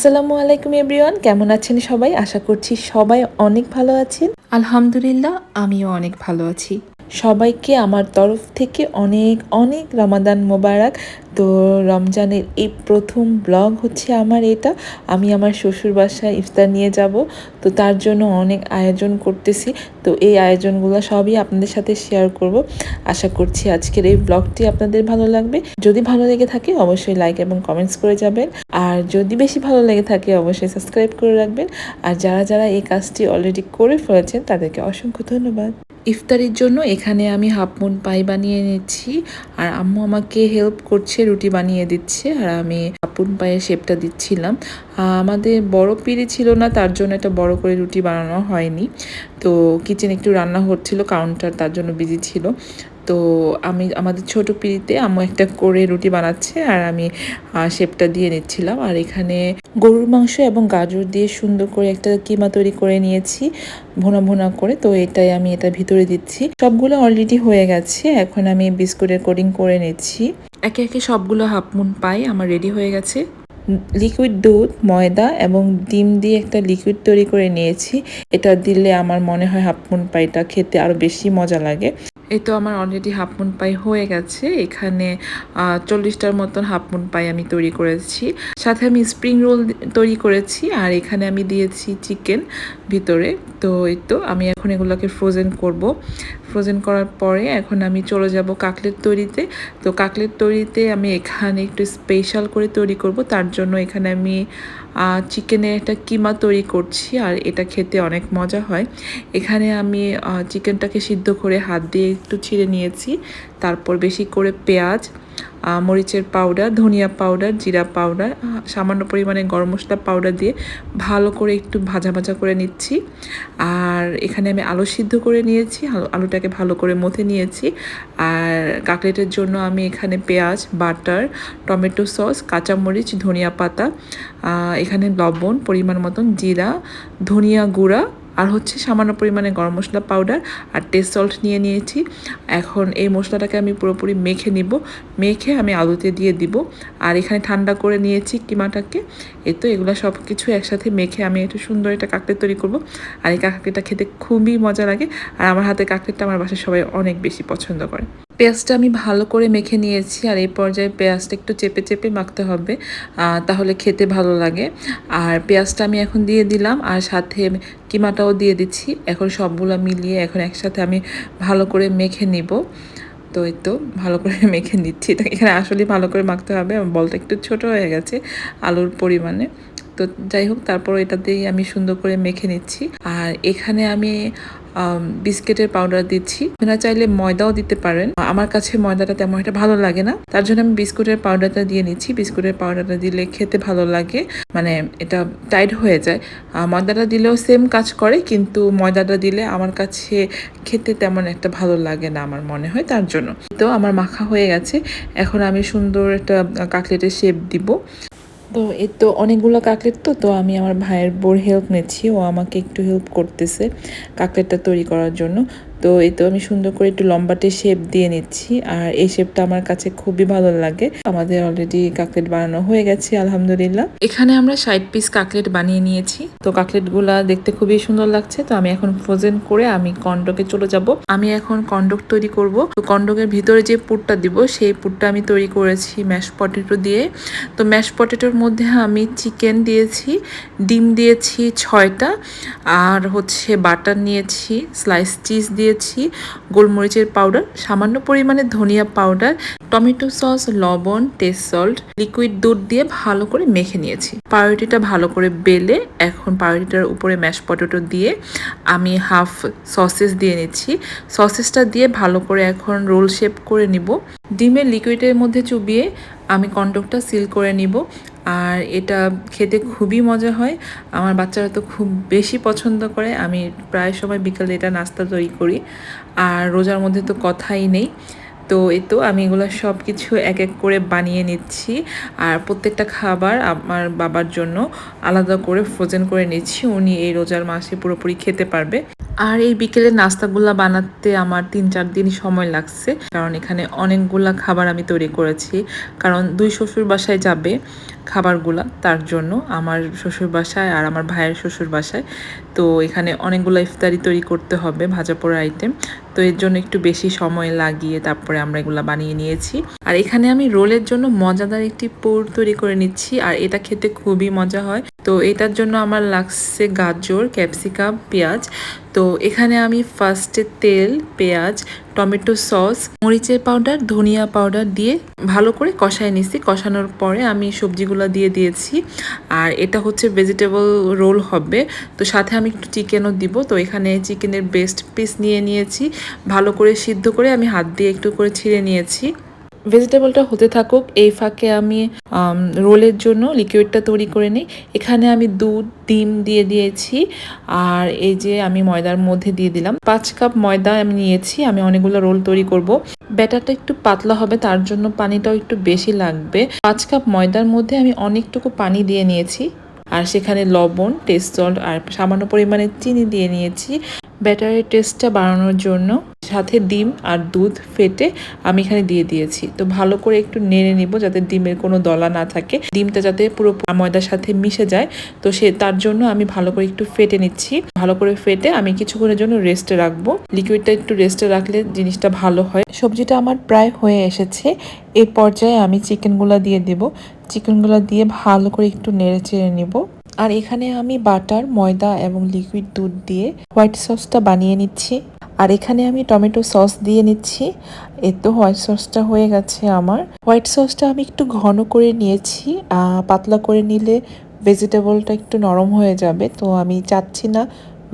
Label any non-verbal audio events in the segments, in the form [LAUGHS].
আসসালামু আলাইকুম এভরিওয়ান কেমন আছেন সবাই? আশা করছি সবাই অনেক ভালো আছেন। আলহামদুলিল্লাহ আমিও অনেক ভালো আছি। সবাইকে আমার তরফ থেকে অনেক অনেক রমাদান মোবারক। তো রমজানের এই প্রথম ব্লগ হচ্ছে আমার এটা। আমি আমার শ্বশুর বাসায় ইফতার নিয়ে যাব। তো তার জন্য অনেক আয়োজন করতেছি। তো এই আয়োজনগুলো সবই আপনাদের সাথে শেয়ার করব। আশা করছি আজকের এই ব্লগটি আপনাদের ভালো লাগবে। যদি ভালো লেগে থাকে অবশ্যই লাইক এবং কমেন্টস করে যাবেন। আর যদি বেশি ভালো লেগে থাকে অবশ্যই সাবস্ক্রাইব করে রাখবেন। আর যারা যারা এই কাজটি অলরেডি করে ফেলেছেন তাদেরকে অসংখ্য ধন্যবাদ। ইফতারির জন্য এখানে আমি হাফ মুন পাই বানিয়ে নিচ্ছি। আর আম্মু আমাকে হেল্প করছে রুটি বানিয়ে দিচ্ছে আর আমি আপন পায়ে শেপটা দিচ্ছিলাম। আমাদের বড় পিড়ি ছিল না, তার জন্য একটা বড় করে রুটি বানানো হয়নি। তো কিচেন একটু রান্না হচ্ছিল কাউন্টার তার জন্য বিজি ছিল। তো আমি, আমাদের ছোট পিড়িতে আম্মু একটা করে রুটি বানাচ্ছে আর আমি শেপটা দিয়ে নিচ্ছিলাম। আর এখানে গরুর মাংস এবং গাজর দিয়ে সুন্দর করে একটা কিমা তৈরি করে নিয়েছি, ভোনা ভোনা করে। তো এটাই আমি এটা ভিতরে দিচ্ছি। সবগুলো অলরেডি হয়ে গেছে। এখন আমি বিস্কুটের কোডিং করে নিচ্ছি। একে একে সবগুলো হাফ মুন পাই আমার রেডি হয়ে গেছে। লিকুইড দুধ, ময়দা এবং ডিম দিয়ে একটা লিকুইড তৈরি করে নিয়েছি। এটা দিলে আমার মনে হয় হাফ মুন পাইটা খেতে আরও বেশি মজা লাগে। এই তো আমার অলরেডি হাফ মুন পাই হয়ে গেছে। এখানে চল্লিশটার মতন হাফ মুন পাই আমি তৈরি করেছি। সাথে আমি স্প্রিং রোল তৈরি করেছি আর এখানে আমি দিয়েছি চিকেন ভিতরে। তো এই তো আমি এখন এগুলোকে ফ্রোজেন করব। ফ্রোজেন করার পরে এখন আমি চলে যাব কাকলেট তৈরিতে। তো কাকলেট তৈরিতে আমি এখানে একটু স্পেশাল করে তৈরি করব। তার জন্য এখানে আমি চিকেনের একটা কিমা তৈরি করছি আর এটা খেতে অনেক মজা হয়। এখানে আমি চিকেনটাকে সিদ্ধ করে হাত দিয়ে একটু ছিঁড়ে নিয়েছি। তারপর বেশি করে পেঁয়াজ মরিচের পাউডার ধনিয়া পাউডার জিরা পাউডার সামান্য পরিমাণে গরম মশলা পাউডার দিয়ে ভালো করে একটু ভাজা ভাজা করে নিচ্ছি। আর এখানে আমি আলু সিদ্ধ করে নিয়েছি, আলু- আলুটাকে ভালো করে মথে নিয়েছি। আর কাকলেটের জন্য আমি এখানে পেঁয়াজ, বাটার, টমেটো সস, কাঁচামরিচ, ধনিয়া পাতা এখানে লবণ, পরিমাণ মতন জিরা, ধনিয়া গুঁড়া আর হচ্ছে সামান্য পরিমাণে গরম মশলা পাউডার আর টেস্ট সল্ট নিয়ে নিয়েছি। এখন এই মশলাটাকে আমি পুরোপুরি মেখে নিব। মেখে আমি আলুতে দিয়ে দিব। আর এখানে ঠান্ডা করে নিয়েছি কিমাটাকে। এ তো এগুলো সব কিছু একসাথে মেখে আমি একটু সুন্দর একটা কাকড়ে তৈরি করব। আর এই কাকড়িটা খেতে খুবই মজা লাগে। আর আমার হাতে কাকড়িটা আমার বাসায় সবাই অনেক বেশি পছন্দ করে। পেঁয়াজটা আমি ভালো করে মেখে নিয়েছি আর এই পর্যায়ে পেঁয়াজটা একটু চেপে চেপে মাখতে হবে তাহলে খেতে ভালো লাগে। আর পেঁয়াজটা আমি এখন দিয়ে দিলাম আর সাথে কিমাটাও দিয়ে দিচ্ছি। এখন সবগুলো মিলিয়ে এখন একসাথে আমি ভালো করে মেখে নিব। তো এই তো ভালো করে [LAUGHS] মেখে নিচ্ছি। এটা এখানে আসলে ভালো করে মাখতে হবে। বলটা একটু ছোট হয়ে গেছে আলুর পরিমাণে। তো যাই হোক তারপর এটা দিয়েই আমি সুন্দর করে মেখে নিচ্ছি। আর এখানে আমি বিস্কিটের পাউডার দিচ্ছি। আপনারা চাইলে ময়দাও দিতে পারেন। আমার কাছে ময়দাটা তেমন একটা ভালো লাগে না। তার জন্য আমি বিস্কুটের পাউডারটা দিয়ে নিচ্ছি। বিস্কুটের পাউডারটা দিলে খেতে ভালো লাগে। মানে এটা টাইট হয়ে যায়। ময়দাটা দিলেও সেম কাজ করে, কিন্তু ময়দাটা দিলে আমার কাছে খেতে তেমন একটা ভালো লাগে না আমার মনে হয়, তার জন্য। তো আমার মাখা হয়ে গেছে। এখন আমি সুন্দর একটা কাকলেটের শেপ দিব। তো এর তো অনেকগুলো কাকলেট তো তো আমি আমার ভাইয়ের বোর হেল্প নিচ্ছি। ও আমাকে একটু হেল্প করতেছে কাকলেটটা তৈরি করার জন্য। তো এই তো আমি সুন্দর করে একটু লম্বাটে শেপ দিয়ে নিচ্ছি। আর এই শেপটা আমার কাছে খুবই ভালো লাগে। আমাদের অলরেডি কাকলেট বানানো হয়ে গেছে, আলহামদুলিল্লাহ। এখানে আমরা ষাট পিস কাকলেট বানিয়ে নিয়েছি। তো কাকলেটগুলা দেখতে খুবই সুন্দর লাগছে। তো আমি এখন ফ্রোজেন করে আমি কন্ডকে চলে যাব। আমি এখন কন্ডক তৈরি করব। তো কন্ডকের ভিতরে যে পুরটা দিব, সেই পুরটা আমি তৈরি করেছি ম্যাশ পটেটো দিয়ে। তো ম্যাশ পটেটোর মধ্যে আমি চিকেন দিয়েছি, ডিম দিয়েছি ছয়টা। আর হচ্ছে বাটার নিয়েছি স্লাইস চিজ দিয়েছি গোলমরিচের পাউডার সামান্য পরিমাণে ধনিয়া পাউডার টমেটো সস লবণ টেস্ট সল্ট লিকুইড দুধ দিয়ে ভালো করে মেখে নিয়েছি। পাউরুটিটা ভালো করে বেলে এখন পাউরুটিটার উপরে ম্যাশ পটেটো দিয়ে আমি হাফ সসেস দিয়ে নিচ্ছি। সসেসটা দিয়ে ভালো করে এখন রোল শেপ করে নিব। ডিমের লিকুইডের মধ্যে চুবিয়ে আমি কন্ডকটা সিল করে নিব। আর এটা খেতে খুবই মজা হয়। আমার বাচ্চারা তো খুব বেশি পছন্দ করে। আমি প্রায় সময় বিকালে এটা নাস্তা তৈরি করি। আর রোজার মধ্যে তো কথাই নেই। তো এই তো আমি এগুলো সব কিছু এক এক করে বানিয়ে নিচ্ছি। আর প্রত্যেকটা খাবার আমার বাবার জন্য আলাদা করে ফ্রোজেন করে নিচ্ছি। উনি এই রোজার মাসে পুরোপুরি খেতে পারবে। আর এই বিকেলের নাস্তাগুলা বানাতে আমার তিন চার দিন সময় লাগছে। কারণ এখানে অনেকগুলা খাবার আমি তৈরি করেছি। কারণ দুই শ্বশুর বাসায় যাবে। খাবারগুলা তার জন্য আমার শ্বশুর বাসায় আর আমার ভাইয়ের শ্বশুর বাসায় তো এখানে অনেকগুলো ইফতারি তৈরি করতে হবে, ভাজা পোড়া আইটেম তো এর জন্য একটু বেশি সময় লাগিয়ে তারপরে আমরা এগুলো বানিয়ে নিয়েছি। আর এখানে আমি রোলের জন্য মজাদার একটি পুর তৈরি করে নিচ্ছি, আর এটা খেতে খুবই মজা হয়। তো এটার জন্য আমার লাগছে গাজর, ক্যাপসিকাম, পেঁয়াজ। তো এখানে আমি ফার্স্টে তেল, পেঁয়াজ, টমেটো সস, মরিচের পাউডার ধনিয়া পাউডার দিয়ে ভালো করে কষায় নিছি। কষানোর পরে আমি সবজিগুলো দিয়ে দিয়েছি। আর এটা হচ্ছে ভেজিটেবল রোল হবে। তো সাথে আমি একটু চিকেনও দিব। তো এখানে চিকেনের বেস্ট পিস নিয়ে নিয়েছি। ভালো করে সিদ্ধ করে আমি হাত দিয়ে একটু করে ছিঁড়ে নিয়েছি। ভেজিটেবলটা হতে থাকুক, এই ফাঁকে আমি রোলের জন্য লিকুইডটা তৈরি করে নিই। এখানে আমি দুধ, ডিম দিয়ে দিয়েছি, আর এই যে আমি ময়দার মধ্যে দিয়ে দিলাম। পাঁচ কাপ ময়দা আমি নিয়েছি, আমি অনেকগুলো রোল তৈরি করব। ব্যাটারটা একটু পাতলা হবে, তার জন্য পানিটাও একটু বেশি লাগবে। পাঁচ কাপ ময়দার মধ্যে আমি অনেকটুকু পানি দিয়ে নিয়েছি, আর সেখানে লবণ টেস্ট সল্ট আর সামান্য পরিমাণে চিনি দিয়ে নিয়েছি। ব্যাটারের টেস্টটা বাড়ানোর জন্য সাথে ডিম আর দুধ ফেটে আমি এখানে দিয়ে দিয়েছি। তো ভালো করে একটু নেড়ে নিব যাতে ডিমের কোনো দলা না থাকে। ডিমটা যাতে পুরো ময়দার সাথে মিশে যায়, তো সে তার জন্য আমি ভালো করে একটু ফেটে নিচ্ছি। ভালো করে ফেটে আমি কিছুক্ষণের জন্য রেস্টে রাখব। লিকুইডটা একটু রেস্টে রাখলে জিনিসটা ভালো হয়। সবজিটা আমার প্রায় হয়ে এসেছে। এই পর্যায়ে আমি চিকেনগুলো দিয়ে দেব। চিকেনগুলো দিয়ে ভালো করে একটু নেড়ে চেড়ে নিব। আর এখানে আমি বাটার, ময়দা এবং লিকুইড দুধ দিয়ে হোয়াইট সসটা বানিয়ে নিচ্ছি। আর এখানে আমি টমেটো সস দিয়ে নিচ্ছি। এই তো হোয়াইট সসটা হয়ে গেছে আমার। হোয়াইট সসটা আমি একটু ঘন করে নিয়েছি। পাতলা করে নিলে ভেজিটেবলটা একটু নরম হয়ে যাবে। তো আমি চাচ্ছি না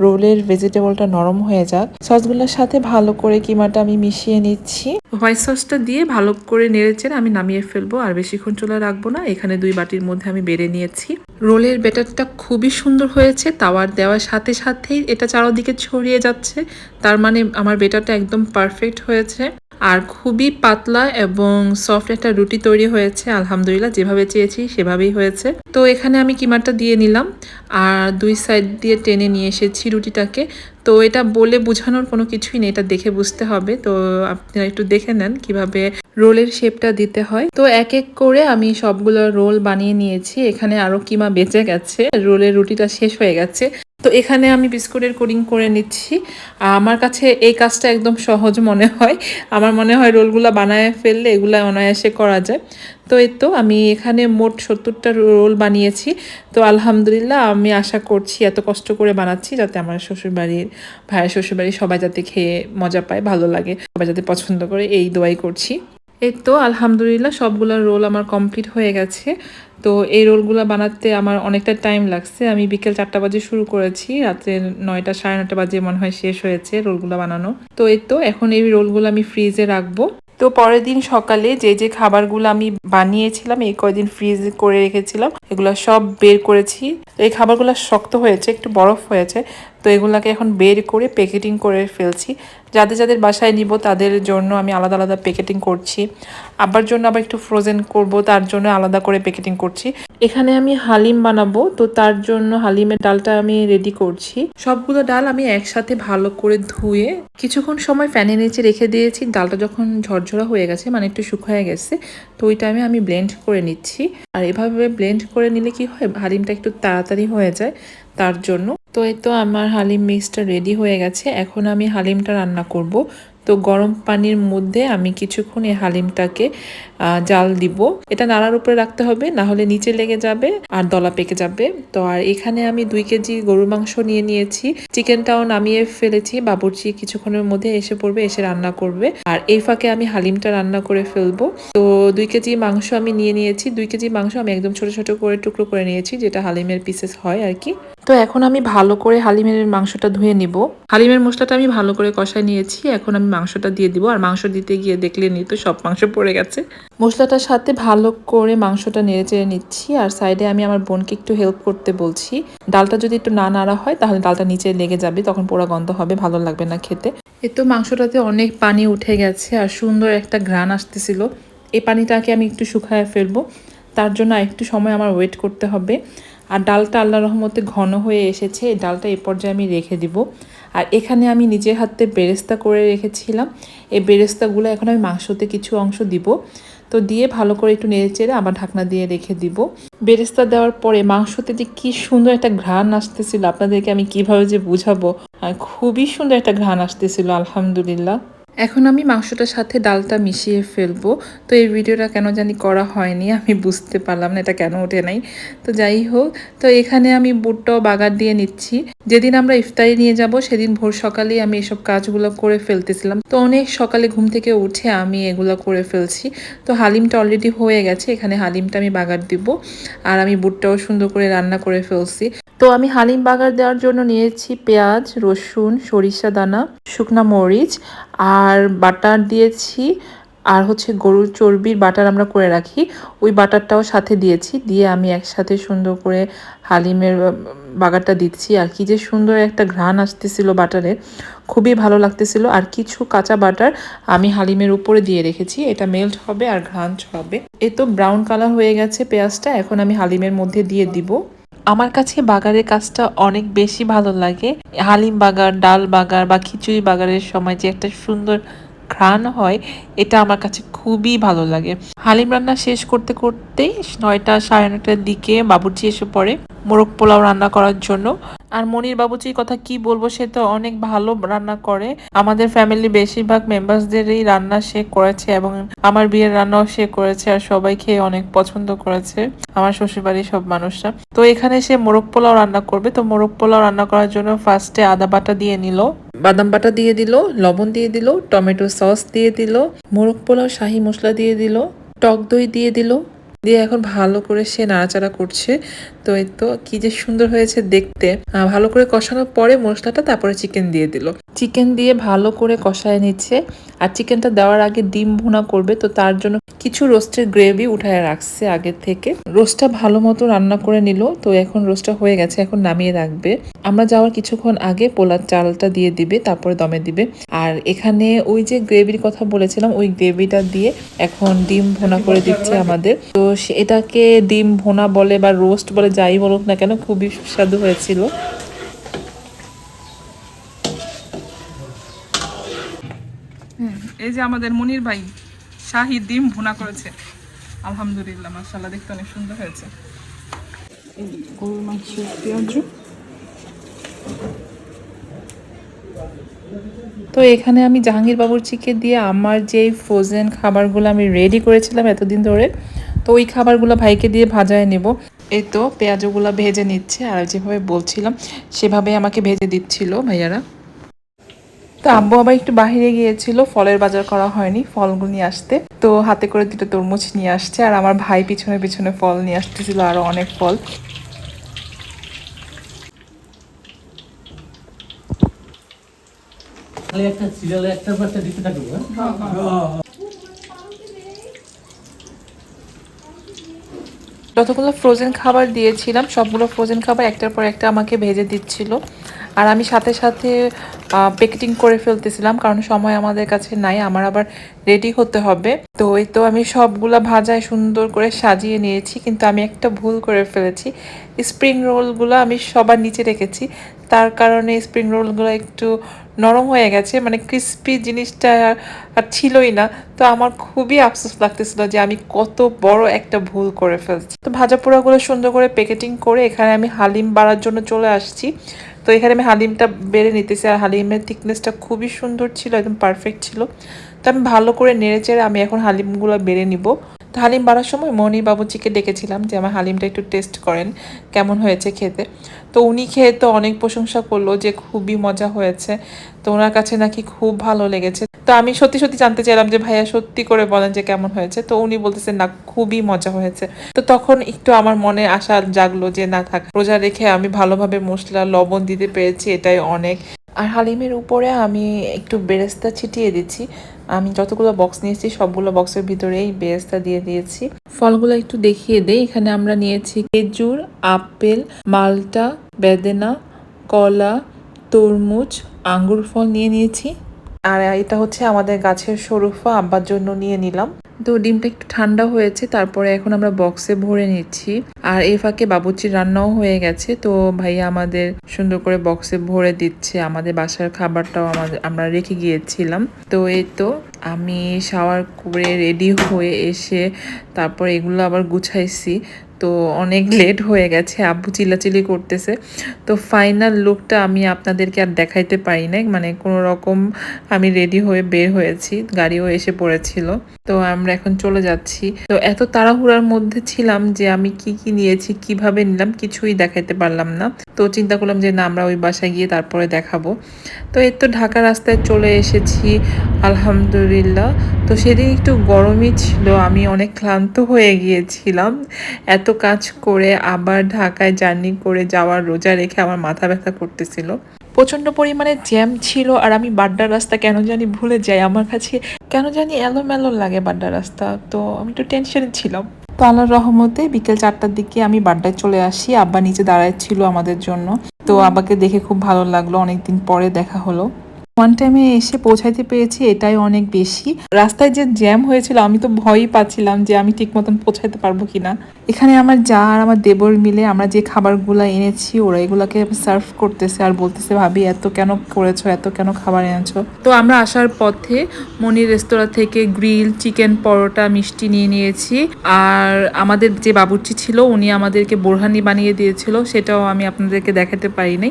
রোলের ভেজিটেবলটা নরম হয়ে যাক। সসগুলোর সাথে ভালো করে কিমাটা আমি মিশিয়ে নিচ্ছি। হোয়াইট সসটা দিয়ে ভালো করে নেড়েচেড়ে আমি নামিয়ে ফেলব, আর বেশিক্ষণ চলে রাখব না। এখানে দুই বাটির মধ্যে আমি বেড়ে নিয়েছি। রোলের ব্যাটারটা খুবই সুন্দর হয়েছে তাওয়ার দেওয়ার সাথে সাথেই এটা চারোদিকে ছড়িয়ে যাচ্ছে। তার মানে আমার বেটারটা একদম পারফেক্ট হয়েছে। আর খুবই পাতলা এবং সফট একটা রুটি তৈরি হয়েছে, আলহামদুলিল্লাহ। যেভাবে চেয়েছি সেভাবেই হয়েছে। তো এখানে আমি কিমারটা দিয়ে নিলাম, আর দুই সাইড দিয়ে টেনে নিয়ে এসেছি রুটিটাকে। তো এটা বলে বোঝানোর কোনো কিছুই নেই, এটা দেখে বুঝতে হবে। তো আপনারা একটু দেখে নেন কীভাবে রোলের শেপটা দিতে হয়। তো এক এক করে আমি সবগুলো রোল বানিয়ে নিয়েছি, এখানে আরও কিমা বেঁচে গেছে, রোলের রুটিটা শেষ হয়ে গেছে। তো এখানে আমি বিস্কুটের কোডিং করে নিচ্ছি। আমার কাছে এই কাজটা একদম সহজ মনে হয়। আমার মনে হয় রোলগুলো বানায় ফেললে এগুলো অনায়াসে করা যায়। তো এই তো আমি এখানে মোট সত্তরটা রোল বানিয়েছি। তো আলহামদুলিল্লাহ আমি আশা করছি এত কষ্ট করে বানাচ্ছি যাতে আমার শ্বশুরবাড়ির ভাইয়ের শ্বশুরবাড়ির সবাই যাতে খেয়ে মজা পায়, ভালো লাগে, সবাই যাতে পছন্দ করে এই দোয়াই করছি। এই তো আলহামদুলিল্লাহ সবগুলো রোল আমার কমপ্লিট হয়ে গেছে। তো এই রোলগুলো বানাতে আমার অনেকটা টাইম লাগছে। আমি বিকেল চারটা বাজে শুরু করেছি, রাত্রে নয়টা, সাড়ে নটা বাজে মনে হয় শেষ হয়েছে রোলগুলো বানানো। তো এই তো এখন এই রোলগুলো আমি ফ্রিজে রাখব। তো পরের দিন সকালে যে যে খাবারগুলো আমি বানিয়েছিলাম, এই কয়দিন ফ্রিজ করে রেখেছিলাম, এগুলো সব বের করেছি। এই খাবারগুলো শক্ত হয়েছে, একটু বরফ হয়েছে। তো এগুলোকে এখন বের করে প্যাকেটিং করে ফেলছি। যাদের যাদের বাসায় নিব, তাদের জন্য আমি আলাদা আলাদা প্যাকেটিং করছি। আবার জন্য আবার একটু ফ্রোজেন করব, তার জন্য আলাদা করে প্যাকেটিং করছি। এখানে আমি হালিম বানাবো, তো তার জন্য হালিমের ডালটা আমি রেডি করছি। সবগুলো ডাল আমি একসাথে ভালো করে ধুয়ে কিছুক্ষণ সময় ফ্যানের নিচে রেখে দিয়েছি। ডালটা যখন ঝরঝরা হয়ে গেছে মানে একটু শুকিয়ে গেছে, তো ওই টাইমে আমি ব্লেন্ড করে নিচ্ছি। আর এভাবে ব্লেন্ড করে নিলে কি হয়? হালিমটা একটু তাড়াতাড়ি হয়ে যায়, তার জন্য। তো এই তো আমার হালিম মিক্সটা রেডি হয়ে গেছে। এখন আমি হালিমটা রান্না করব। তো গরম পানির মধ্যে আমি কিছুক্ষণ এই হালিমটাকে জাল দিব। এটা নাড়ার উপরে রাখতে হবে, না হলে নিচে লেগে যাবে আর দলা পেকে যাবে। তো আর এখানে আমি দুই কেজি গরুর মাংস নিয়ে নিয়েছি। চিকেনটাও নামিয়ে ফেলেছি। বাবুর্চি কিছুক্ষণের মধ্যে এসে পড়বে, এসে রান্না করবে। আর এই ফাঁকে আমি হালিমটা রান্না করে ফেলব। তো দুই কেজি মাংস আমি নিয়ে নিয়েছি। দুই কেজি মাংস আমি একদম ছোট ছোট করে টুকরো করে নিয়েছি, যেটা হালিমের পিসেস হয় আর কি। তো এখন আমি ভালো করে হালিমের মাংসটা ধুয়ে নিব। হালিমের মশলাটা আমি ভালো করে কষায় নিয়েছি, এখন আমি মাংসটা দিয়ে দিব। আর মাংস দিতে গিয়ে দেখলে নি তো সব মাংস পড়ে গেছে। মশলাটার সাথে ভালো করে মাংসটা নেড়ে চেড়ে নিচ্ছি, আর সাইডে আমি আমার বোনকে একটু হেল্প করতে বলছি। ডালটা যদি একটু না নাড়া হয়, তাহলে ডালটা নিচে লেগে যাবে, তখন পোড়া গন্ধ হবে, ভালো লাগবে না খেতে। এ তো মাংসটাতে অনেক পানি উঠে গেছে, আর সুন্দর একটা ঘ্রাণ আসতেছিল। এই পানিটাকে আমি একটু শুকায় ফেলব, তার জন্য একটু সময় আমার ওয়েট করতে হবে। আর ডালটা আল্লাহ রহমতে ঘন হয়ে এসেছে, এই ডালটা এ পর্যায়ে আমি রেখে দিব। আর এখানে আমি নিজের হাতে বেরেস্তা করে রেখেছিলাম। এই বেরেস্তাগুলো এখন আমি মাংসতে কিছু অংশ দিব। তো দিয়ে ভালো করে একটু নেড়ে চেড়ে আবার ঢাকনা দিয়ে রেখে দিব। বেরেস্তা দেওয়ার পরে মাংসতে যে কি সুন্দর একটা ঘ্রাণ আসতেছিল, আপনাদেরকে আমি কীভাবে যে বুঝাবো? খুবই সুন্দর একটা ঘ্রাণ আসতেছিল, আলহামদুলিল্লাহ। এখন আমি মাংসটার সাথে ডালটা মিশিয়ে ফেলব। তো এই ভিডিওটা কেন জানি করা হয়নি, আমি বুঝতে পারলাম না, এটা কেন ওঠে নাই। তো যাই হোক, তো এখানে আমি বুটটাও বাগার দিয়ে নিচ্ছি। যেদিন আমরা ইফতারি নিয়ে যাব, সেদিন ভোর সকালেই আমি এসব কাজগুলো করে ফেলতেছিলাম। তো অনেক সকালে ঘুম থেকে উঠে আমি এগুলো করে ফেলছি। তো হালিমটা অলরেডি হয়ে গেছে, এখানে হালিমটা আমি বাগার দিব। আর আমি বুটটাও সুন্দর করে রান্না করে ফেলছি। তো আমি হালিম বাগার দেওয়ার জন্য নিয়েছি পেঁয়াজ, রসুন, সরিষা দানা, শুকনা মরিচ আর বাটার দিয়েছি, আর হচ্ছে গরুর চর্বির বাটার আমরা করে রাখি। ওই বাটারটাও সাথে দিয়েছি, দিয়ে আমি একসাথে সুন্দর করে হালিমের বাগারটা দিচ্ছি। আর কি যে সুন্দর একটা ঘ্রাণ আসতেছিল বাটারের খুবই ভালো লাগতেছিল। আর কিছু কাঁচা বাটার আমি হালিমের উপরে দিয়ে রেখেছি। এটা মেল্ট হবে আর ঘ্রাণ হবে এ তো ব্রাউন কালার হয়ে গেছে পেঁয়াজটা, এখন আমি হালিমের মধ্যে দিয়ে দিব। আমার কাছে বাগারের কাজটা অনেক বেশি ভালো লাগে। হালিম বাগার, ডাল বাগার বা খিচুড়ি বাগারের সময় যে একটা সুন্দর ঘ্রাণ হয়, এটা আমার কাছে খুবই ভালো লাগে। হালিম রান্না শেষ করতে করতেই নয়টা সাড়ে নয়টার দিকে বাবুর্চি এসে পড়ে মোরগ পোলাও রান্না করার জন্য। আর মনির বাবুচির কথা কি বলব, সে তো অনেক ভালো রান্না করে। আমাদের ফ্যামিলি বেশিরভাগ মেম্বার্সদেরই রান্না সে করেছে এবং আমার বিয়ের রান্নাও সে করেছে আর সবাই খেয়ে অনেক পছন্দ করেছে। আমার শ্বশুরবাড়ির সব মানুষরা। তো এখানে সে মোরগ পোলাও রান্না করবে। তো মোরগ পোলাও রান্না করার জন্য ফার্স্টে আদা বাটা দিয়ে নিল। বাদাম বাটা দিয়ে দিল, লবণ দিয়ে দিল, টমেটো সস দিয়ে দিল, মোরগ পোলাও, শাহি মশলা দিয়ে দিল, টক দই দিয়ে দিল। দিয়ে এখন ভালো করে সে নাড়াচাড়া করছে। তো এই তো কি যে সুন্দর হয়েছে দেখতে। ভালো করে কষানোর পরে মশলাটা তারপরে চিকেন দিয়ে দিল। চিকেন দিয়ে ভালো করে কষায় নিচ্ছে। আর চিকেনটা দেওয়ার আগে ডিম ভুনা করবে, তো তার জন্য কিছু রোস্টের গ্রেভি উঠায় রাখছে আগে থেকে। রোস্টটা ভালো মতো রান্না করে নিল, তো এখন রোস্টটা হয়ে গেছে, এখন নামিয়ে রাখবে। আমরা যাওয়ার কিছুক্ষণ আগে পোলার চালটা দিয়ে দিবে, তারপরে দমে দিবে। আর এখানে ওই যে গ্রেভির কথা বলেছিলাম, ওই গ্রেভিটা দিয়ে এখন ডিম ভোনা করে দিচ্ছে আমাদের। তো এটাকে ডিম ভোনা বলে বা রোস্ট বলে যাই বলুক না কেন খুবই সুস্বাদু হয়েছিল। এই যে আমাদের মনির ভাই শাহি ডিম ভুনা করেছে। আলহামদুলিল্লাহ মাশাআল্লাহ দেখতে অনেক সুন্দর হয়েছে। গরুর মাংস পেঁয়াজ। তো এখানে আমি জাহাঙ্গীর বাবুর্চিকে দিয়ে আমার যেই ফ্রোজেন খাবারগুলো আমি রেডি করেছিলাম এতদিন ধরে তো ওই খাবারগুলো ভাইকে দিয়ে ভাজায় নেব। এই তো পেঁয়াজগুলো ভেজে নিচ্ছে আর যেভাবে বলছিলাম সেভাবে আমাকে ভেজে দিচ্ছিল ভাইয়ারা। তো আব্বু আবার একটু বাহিরে গিয়েছিল ফলের বাজার করা হয়নি ফলগুলো নিয়ে আসতে। তো হাতে করে দুটো তরমুজ নিয়ে আসছে আর আমার ভাই পিছনে পিছনে ফল নিয়ে আসতেছিল আরও অনেক ফল। একটা সিরিয়ালে একটা দিতে থাকব যতগুলো ফ্রোজেন খাবার দিয়েছিলাম সবগুলো ফ্রোজেন খাবার একটার পর একটা আমাকে ভেজে দিচ্ছিল। আর আমি সাথে সাথে প্যাকেটিং করে ফেলতেছিলাম, কারণ সময় আমাদের কাছে নাই, আমার আবার রেডি হতে হবে। তো এই তো আমি সবগুলা ভাজায় সুন্দর করে সাজিয়ে নিয়েছি, কিন্তু আমি একটা ভুল করে ফেলেছি। স্প্রিং রোলগুলো আমি সবার নিচে রেখেছি, তার কারণে স্প্রিং রোলগুলো একটু নরম হয়ে গেছে মানে ক্রিস্পি জিনিসটা আর- আর ছিলই না। তো আমার খুবই আফসোস লাগতেছিল যে আমি কত বড় একটা ভুল করে ফেলছি। তো ভাজা পোড়াগুলো সুন্দর করে প্যাকেটিং করে এখানে আমি হালিম বাড়ার জন্য চলে আসছি। তো এখানে আমি হালিমটা বেড়ে নিতেছি আর হালিমের থিকনেসটা খুবই সুন্দর ছিল, একদম পারফেক্ট ছিল। তো আমি ভালো করে নেড়ে চেড়ে আমি এখন হালিমগুলো বেড়ে নিব। তো হালিম বাড়ার সময় মনি বাবুচিকে ডেকেছিলাম যে, আমার হালিমটা একটু টেস্ট করেন, কেমন হয়েছে খেতে? তো উনি খেয়ে তো অনেক প্রশংসা করল যে খুবই মজা হয়েছে। তো ওনার কাছে নাকি খুব ভালো লেগেছে। তো আমি সত্যি সত্যি জানতে চাইলাম যে ভাইয়া সত্যি করে বলেন যে কেমন হয়েছে। তো উনি বলতেছেন, না, খুবই মজা হয়েছে। তো তখন একটু আমার মনে আশা জাগলো যে, না, থাক, রোজা রেখে আমি ভালোভাবে মশলা, লবণ দিতে পেরেছি, এটাই অনেক। আর হালিমের উপরে আমি একটু বেরেস্তা ছিটিয়ে দিচ্ছি। আমি যতগুলো বক্স নিয়েছি, সবগুলো বক্সের ভিতরেই বেরেস্তা দিয়ে দিয়েছি। ফলগুলো একটু দেখিয়ে দেই। এখানে আমরা নিয়েছি খেজুর, আপেল, মালটা বেদেনা, কলা, তরমুজ, আঙ্গুর ফল নিয়ে নিয়েছি। আর এটা হচ্ছে আমাদের গাছের সরুফা আব্বার জন্য নিয়ে নিলাম। তো ডিমটা একটু ঠান্ডা হয়েছে, তারপরে এখন আমরা বক্সে ভরে নিচ্ছি। আর এই ফাঁকে বাবুচির রান্নাও হয়ে গেছে, তো ভাইয়া আমাদের সুন্দর করে বক্সে ভরে দিচ্ছে। আমাদের বাসার খাবারটাও আমাদের, আমরা রেখে গিয়েছিলাম। তো এই তো আমি শাওয়ার করে রেডি হয়ে এসে তারপর এগুলো আবার গুছাইছি। তো অনেক লেট হয়ে গেছে, আব্বু চিল্লাচিল্লি করতেছে। তো ফাইনাল লুকটা আমি আপনাদেরকে আর দেখাইতে পারি নাই মানে কোনো রকম আমি রেডি হয়ে বের হয়েছি, গাড়িও এসে পড়েছিল। তো আমরা এখন চলে যাচ্ছি। তো এত তাড়াহুড়ার মধ্যে ছিলাম যে আমি কি কি নিয়েছি, কীভাবে নিলাম, কিছুই দেখাইতে পারলাম না। তো চিন্তা করলাম যে না, আমরা ওই বাসায় গিয়ে তারপরে দেখাবো। তো এই তো ঢাকা রাস্তায় চলে এসেছি, আলহামদুলিল্লাহ। তো সেদিন একটু গরমই ছিল, আমি অনেক ক্লান্ত হয়ে গিয়েছিলাম। এত কাজ করে আবার ঢাকায় জার্নি করে যাওয়ার রোজা রেখে আমার মাথা ব্যথা করতেছিল। প্রচণ্ড পরিমাণে জ্যাম ছিল আর আমি বাড্ডার রাস্তা কেন জানি ভুলে যাই। আমার কাছে কেন জানি এলোমেলো লাগে বাড্ডার রাস্তা, তো আমি একটু টেনশনে ছিলাম। তো আল্লাহর রহমতে বিকেল চারটার দিকে আমি বাড্ডায় চলে আসি। আব্বা নিচে দাঁড়ায় ছিল আমাদের জন্য। তো আব্বাকে দেখে খুব ভালো লাগল, অনেকদিন পরে দেখা হলো। ওয়ান টাইমে এসে পৌঁছাইতে পেরেছি, এটাই অনেক বেশি। রাস্তায় যে জ্যাম হয়েছিল, আমি তো ভয়ই পাচ্ছিলাম যে আমি ঠিক মতন পৌঁছাইতে পারব কিনা। এখানে আমার যা আর আমার দেবর মিলে আমরা যে খাবারগুলো এনেছি, ওরা এগুলাকে সার্ভ করতেছে আর বলতেছে, ভাবি, এত কেন করেছ? এত কেন খাবার এনেছো? তো আমরা আসার পথে মনির রেস্তোরাঁ থেকে গ্রিল, চিকেন পরোটা, মিষ্টি নিয়ে নিয়েছি। আর আমাদের যে বাবুর্চি ছিল, উনি আমাদেরকে বোরহানি বানিয়ে দিয়েছিল, সেটাও আমি আপনাদেরকে দেখাতে পারিনি।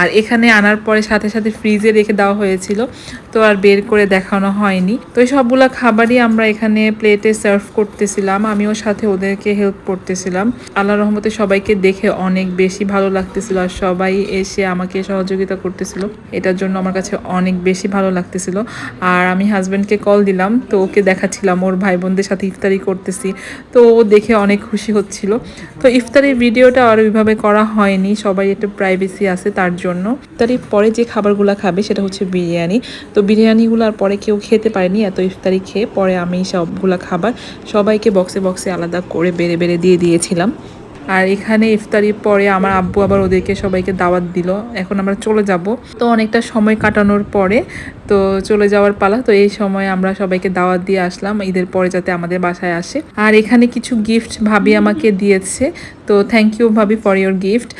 আর এখানে আনার পরে সাথে সাথে ফ্রিজে রেখে দেওয়া হয়েছিল, তো আর বের করে দেখানো হয়নি। তো সবগুলো খাবারই আমরা এখানে প্লেটে সার্ভ করতেছিলাম, আমিও সাথে ওদেরকে হেল্প করতেছিলাম। আল্লাহ রহমতে সবাইকে দেখে অনেক বেশি ভালো লাগতেছিল আর সবাই এসে আমাকে সহযোগিতা করতেছিল। এটার জন্য আমার কাছে অনেক বেশি ভালো লাগতেছিল। আর আমি হাজব্যান্ডকে কল দিলাম, তো ওকে দেখাচ্ছিলাম, ওর ভাই বোনদের সাথে ইফতারি করতেছি, তো ও দেখে অনেক খুশি হচ্ছিল। তো ইফতারির ভিডিওটা আর ওইভাবে করা হয়নি, সবাই একটু প্রাইভেসি আছে তার জন্য। ইফতারির পরে যে খাবারগুলো খাবে সেটা হচ্ছে বিরিয়ানি। তো বিরিয়ানিগুলো আর পরে কেউ খেতে পারেনি, এত ইফতারি খেয়ে পরে আমি সবগুলো খাবার সবাইকে বক্সে বক্সে আলাদা করে বেড়ে বেড়ে দিয়ে দিয়েছিলাম। আর এখানে ইফতারির পরে আমার আব্বু আবার ওদেরকে সবাইকে দাওয়াত দিল। এখন আমরা চলে যাব। তো অনেকটা সময় কাটানোর পরে তো চলে যাওয়ার পালা। তো এই সময় আমরা সবাইকে দাওয়াত দিয়ে আসলাম। ঈদের পরে যাতে আমাদের বাসায় আসে। আর এখানে কিছু গিফট ভাবি আমাকে দিয়েছে। তো থ্যাংক ইউ ভাবি ফর ইয়োর গিফট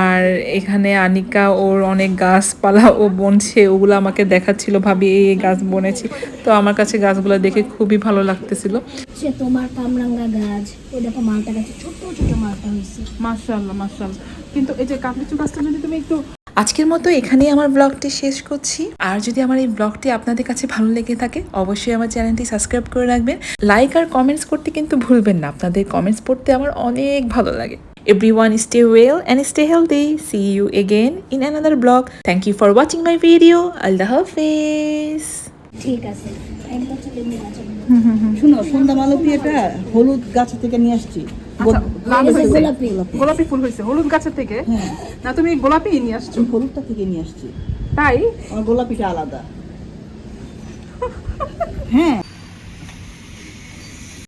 আর এখানে আনিকা, ওর অনেক গাছপালা, ও বনছে, ওগুলো আমাকে দেখাচ্ছিল ভাবি, এই গাছ বনেছি। তো আমার কাছে গাছগুলো দেখে খুবই ভালো লাগতেছিল। সে তোমার কামরাঙ্গা গাছ। ওই দেখো মালটা গাছে ছোট ছোট মালটা হয়েছে মাশাআল্লাহ মাশাআল্লাহ কিন্তু এই যে কাবলিচু গাছটা যদি তুমি একটু আজকের মতো এখানেই আমার ব্লগটি শেষ করছি আর যদি আমার এই ব্লগটি আপনাদের কাছে ভালো লেগে থাকে অবশ্যই আমার চ্যানেলটি সাবস্ক্রাইব করে রাখবেন লাইক আর কমেন্টস করতে কিন্তু ভুলবেন না আপনাদের কমেন্টস পড়তে আমার অনেক ভালো লাগে Everyone stay well and stay healthy. See you again in another blog. Thank you for watching my video. Allah Hafiz. ঠিক আছে শুনো সন্ধ্যা মালতী এটা হলুদ গাছ থেকে নিয়ে আসছি। আচ্ছা। গোলাপি ফুল হয়েছে হলুদ গাছের থেকে? হ্যাঁ। না তুমি গোলাপি নিয়ে আসছো। হলুদটা থেকে নিয়ে আসছি। তাই? আমার গোলাপিটা আলাদা। হ্যাঁ।